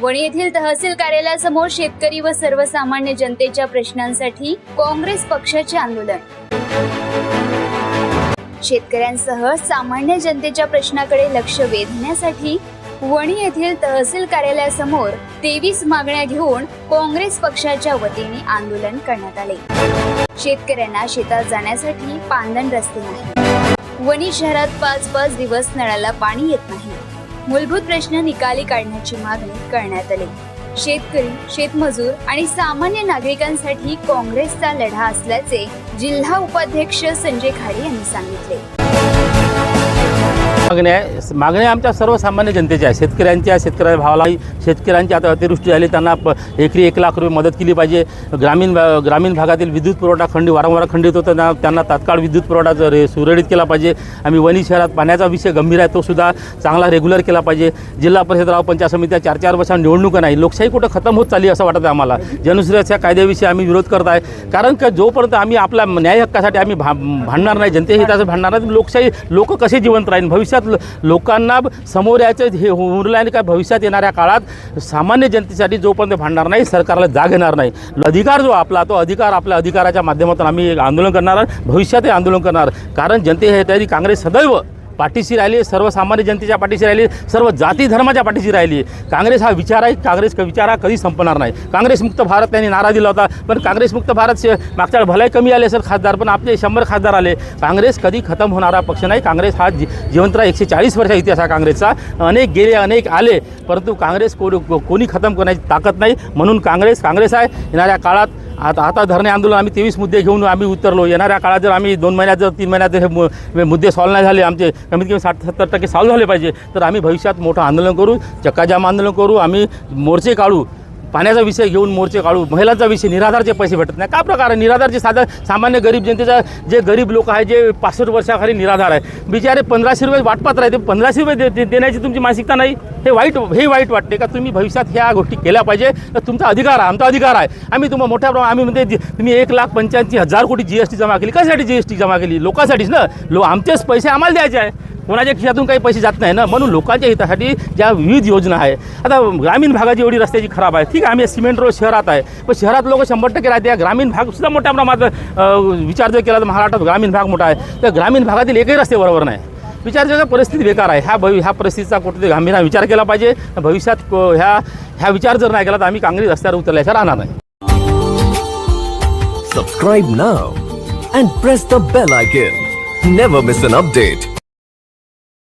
वणी येथील तहसील कार्यालयासमोर शेतकरी व सर्वसामान्य जनतेच्या प्रश्नांसाठी काँग्रेस पक्षाचे आंदोलन. शेतकऱ्यांसह सामान्य जनतेच्या प्रश्नाकडे लक्ष वेधण्यासाठी वणी येथील तहसील कार्यालयासमोर तेवीस मागण्या घेऊन काँग्रेस पक्षाच्या वतीने आंदोलन करण्यात आले. शेतकऱ्यांना शेतात जाण्यासाठी पांदण रस्ते नाही. वणी शहरात पाच पाच दिवस नळाला पाणी येत नाही. मूलभूत प्रश्न निकाली काढण्याची मागणी करण्यात आली. शेतकरी शेतमजूर आणि सामान्य नागरिकांसाठी काँग्रेसचा लढा असल्याचे जिल्हा उपाध्यक्ष संजय खाडे यांनी सांगितले. मागण्या आहे. मागण्या आमच्या सर्वसामान्य जनतेच्या आहे शेतकऱ्यांच्या शेतकऱ्या भावाला शेतकऱ्यांची आता अतिवृष्टी झाली त्यांना प एकरी एक लाख रुपये मदत केली पाहिजे. ग्रामीण भा- ग्रामीण भागातील विद्युत पुरवठा खंडित वारंवार खंडित होतो त्यांना त्यांना तात्काळ विद्युत पुरवठा जर सुरळीत केला पाहिजे. आम्ही वणी शहरात पाण्याचा विषय गंभीर आहे तो सुद्धा चांगला रेग्युलर केला पाहिजे. जिल्हा परिषद राव पंचायत समित्या चार चार वर्षांत निवडणुका नाही. लोकशाही कुठं खतम होत चालली असं वाटत आहे आम्हाला. जनुश्रेच्या कायद्याविषयी आम्ही विरोध करत आहे. कारण का जोपर्यंत आम्ही आपल्या न्याय हक्कासाठी आम्ही भा भांडणार नाही जनते हिताचं भांडणार नाही लोकशाही लोक कसे जिवंत राहील भविष्यात ल- लोकांना समोर यायचं हे हो- उरलं आणि काय भविष्यात येणाऱ्या काळात सामान्य जनतेसाठी जोपर्यंत भांडणार नाही सरकारला जाग येणार नाही. अधिकार जो आपला तो अधिकार आपल्या अधिकाराच्या माध्यमातून आम्ही आंदोलन करणार भविष्यातही आंदोलन करणार कारण जनते हे तरी काँग्रेस सदैव पाठीशी राहिली सर्वसामान्य जनतेच्या पाठीशी राहिली सर्व जाती धर्माच्या पाठीशी राहिली. काँग्रेस हा विचार आहे काँग्रेस विचार हा कधी संपणार नाही. काँग्रेसमुक्त भारत त्यांनी नारा दिला होता पण काँग्रेसमुक्त भारत मागच्या भलाई कमी आले सर खासदार पण आपले शंभर खासदार आले. काँग्रेस कधी खतम होणारा पक्ष नाही. काँग्रेस हा जी जिवंत एकशे चाळीस वर्षा इतिहास हा काँग्रेसचा. अनेक गेले अनेक आले परंतु काँग्रेस को- कोणी खतम करण्याची ताकद नाही. म्हणून काँग्रेस काँग्रेस आहे येणाऱ्या काळात आता आता धरणे आंदोलन आम्ही तेवीस मुद्दे घेऊन आम्ही उतरलो. येणाऱ्या काळात जर आम्ही दोन महिन्यात जर तीन महिन्यात जर हे मुद्दे सॉल्व नाही झाले आमचे कमीत कमी साठ सत्तर टक्के सॉल्व्ह झाले पाहिजे तर आम्ही भविष्यात मोठं आंदोलन करू चक्काजाम आंदोलन करू आम्ही मोर्चे काढू. पाण्याचा विषय घेऊन मोर्चे काढू महिलांचा विषय निराधारचे पैसे भेटत नाही. का प्रकार आहे? निराधारचे साधा सामान्य गरीब जनतेचा जे गरीब लोक आहे जे पासष्ट वर्षाखाली निराधार आहे बिचारे पंधराशे रुपये वाटपात राहते पंधराशे रुपये दे- देण्याची तुमची मानसिकता नाही? हे वाईट हे वाईट वाटते का? तुम्ही भविष्यात ह्या गोष्टी केल्या पाहिजे तर तुमचा अधिकार आहे आमचा अधिकार आहे. आम्ही तुम्हाला मोठ्या प्रमाणात आम्ही म्हणते तुम्ही एक लाख पंच्याऐंशी हजार कोटी जी एस टी जमा केली. कशासाठी जी एस टी जमा केली? लोकांसाठीच ना. लो आमचेच पैसे आम्हाला द्यायचे आहे. कोणाच्या खिशातून काही पैसे जात नाही ना? म्हणून लोकांच्या हितासाठी ज्या विविध योजना आहे आता ग्रामीण भागाची एवढी रस्त्याची खराब आहे. ठीक आहे आम्ही सिमेंट रोड शहरात आहे पण शहरात लोक शंभर टक्के राहते. ग्रामीण भाग सुद्धा मोठ्या प्रमाणात विचार जर केला तर महाराष्ट्रात ग्रामीण भाग मोठा आहे. तर ग्रामीण भागातील एकही रस्ते बरोबर नाही. विचार जर परिस्थिती बेकार आहे. ह्या भवि ह्या परिस्थितीचा कुठेतरी गांभीर्याने विचार केला पाहिजे. भविष्यात ह्या ह्या विचार जर नाही केला तर आम्ही कांग्रेस रस्त्यावर उतरल्याशिवाय राहणार नाही. Subscribe now and press the bell icon never miss an update